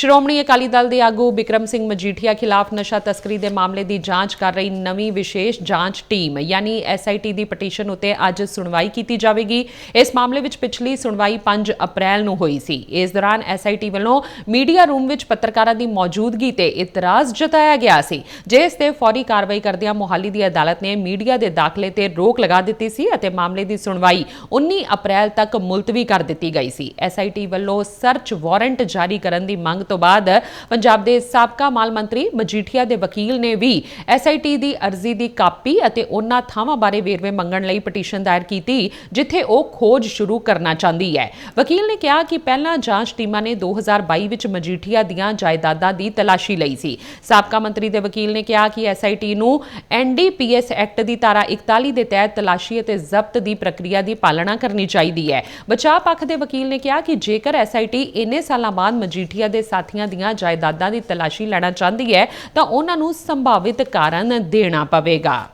ਸ਼੍ਰੋਮਣੀ ਅਕਾਲੀ ਦਲ ਦੇ ਆਗੂ ਬਿਕਰਮ ਸਿੰਘ ਮਜੀਠੀਆ ਖਿਲਾਫ ਨਸ਼ਾ ਤਸਕਰੀ ਦੇ ਮਾਮਲੇ ਦੀ ਜਾਂਚ ਕਰ ਰਹੀ ਨਵੀਂ ਵਿਸ਼ੇਸ਼ ਜਾਂਚ ਟੀਮ, ਯਾਨੀ ਐਸਆਈਟੀ ਦੀ ਪਟੀਸ਼ਨ ਉਤੇ ਅੱਜ ਸੁਣਵਾਈ ਕੀਤੀ ਜਾਵੇਗੀ। ਇਸ ਮਾਮਲੇ ਵਿੱਚ ਪਿਛਲੀ ਸੁਣਵਾਈ 5 ਅਪ੍ਰੈਲ ਨੂੰ ਹੋਈ ਸੀ। ਇਸ ਦੌਰਾਨ ਐਸਆਈਟੀ ਵੱਲੋਂ ਮੀਡੀਆ ਰੂਮ ਵਿੱਚ ਪੱਤਰਕਾਰਾਂ ਦੀ ਮੌਜੂਦਗੀ ਤੇ ਇਤਰਾਜ਼ ਜਤਾਇਆ ਗਿਆ ਸੀ, ਜਿਸ ਤੇ ਫੌਰੀ ਕਾਰਵਾਈ ਕਰਦਿਆਂ ਮੋਹਾਲੀ ਦੀ ਅਦਾਲਤ ਨੇ ਮੀਡੀਆ ਦੇ ਦਾਖਲੇ ਤੇ ਰੋਕ ਲਗਾ ਦਿੱਤੀ ਸੀ ਅਤੇ ਮਾਮਲੇ ਦੀ ਸੁਣਵਾਈ 19 ਅਪ੍ਰੈਲ ਤੱਕ ਮੁਲਤਵੀ ਕਰ ਦਿੱਤੀ ਗਈ ਸੀ। ਐਸਆਈਟੀ ਵੱਲੋਂ ਸਰਚ ਵਾਰੰਟ ਜਾਰੀ ਕਰਨ ਦੀ ਮੰਗ ਤੋਂ ਬਾਅਦ ਪੰਜਾਬ ਦੇ ਸਾਬਕਾ ਮਾਲ ਮੰਤਰੀ ਮਜੀਠੀਆ ਦੇ ਵਕੀਲ ਨੇ ਵੀ ਐਸਆਈਟੀ ਦੀ ਅਰਜ਼ੀ ਦੀ ਕਾਪੀ ਅਤੇ ਉਹਨਾਂ ਥਾਵਾਂ ਬਾਰੇ ਵੇਰਵੇ ਮੰਗਣ ਲਈ ਪਟੀਸ਼ਨ ਦਾਇਰ ਕੀਤੀ, ਜਿੱਥੇ ਉਹ ਖੋਜ ਸ਼ੁਰੂ ਕਰਨਾ ਚਾਹੁੰਦੀ ਹੈ। ਵਕੀਲ ਨੇ ਕਿਹਾ ਕਿ ਪਹਿਲਾਂ ਜਾਂਚ ਟੀਮਾਂ ਨੇ 2022 ਵਿੱਚ ਮਜੀਠੀਆ ਦੀਆਂ ਜਾਇਦਾਦਾਂ ਦੀ ਤਲਾਸ਼ੀ ਲਈ ਸੀ। ਸਾਬਕਾ ਮੰਤਰੀ ਦੇ ਵਕੀਲ ਨੇ ਕਿਹਾ ਕਿ ਐਸਆਈਟੀ ਨੂੰ ਐਨਡੀਪੀਐਸ ਐਕਟ ਦੀ ਧਾਰਾ 41 ਦੇ ਤਹਿਤ ਤਲਾਸ਼ੀ ਅਤੇ ਜ਼ਬਤ ਦੀ ਪ੍ਰਕਿਰਿਆ ਦੀ ਪਾਲਣਾ ਕਰਨੀ ਚਾਹੀਦੀ ਹੈ। ਬਚਾਅ ਪੱਖ ਦੇ ਵਕੀਲ ਨੇ ਕਿਹਾ ਕਿ ਜੇਕਰ ਐਸਆਈਟੀ ਇੰਨੇ ਸਾਲਾਂ ਬਾਅਦ ਮਜੀਠੀਆ ਦੇ ਸਾਥੀਆਂ ਦੀਆਂ ਜਾਇਦਾਦਾਂ ਦੀ ਤਲਾਸ਼ੀ ਲੈਣਾ ਚਾਹੁੰਦੀ ਹੈ ਤਾਂ ਉਹਨਾਂ ਨੂੰ ਸੰਭਾਵਿਤ ਕਾਰਨ ਦੇਣਾ ਪਵੇਗਾ।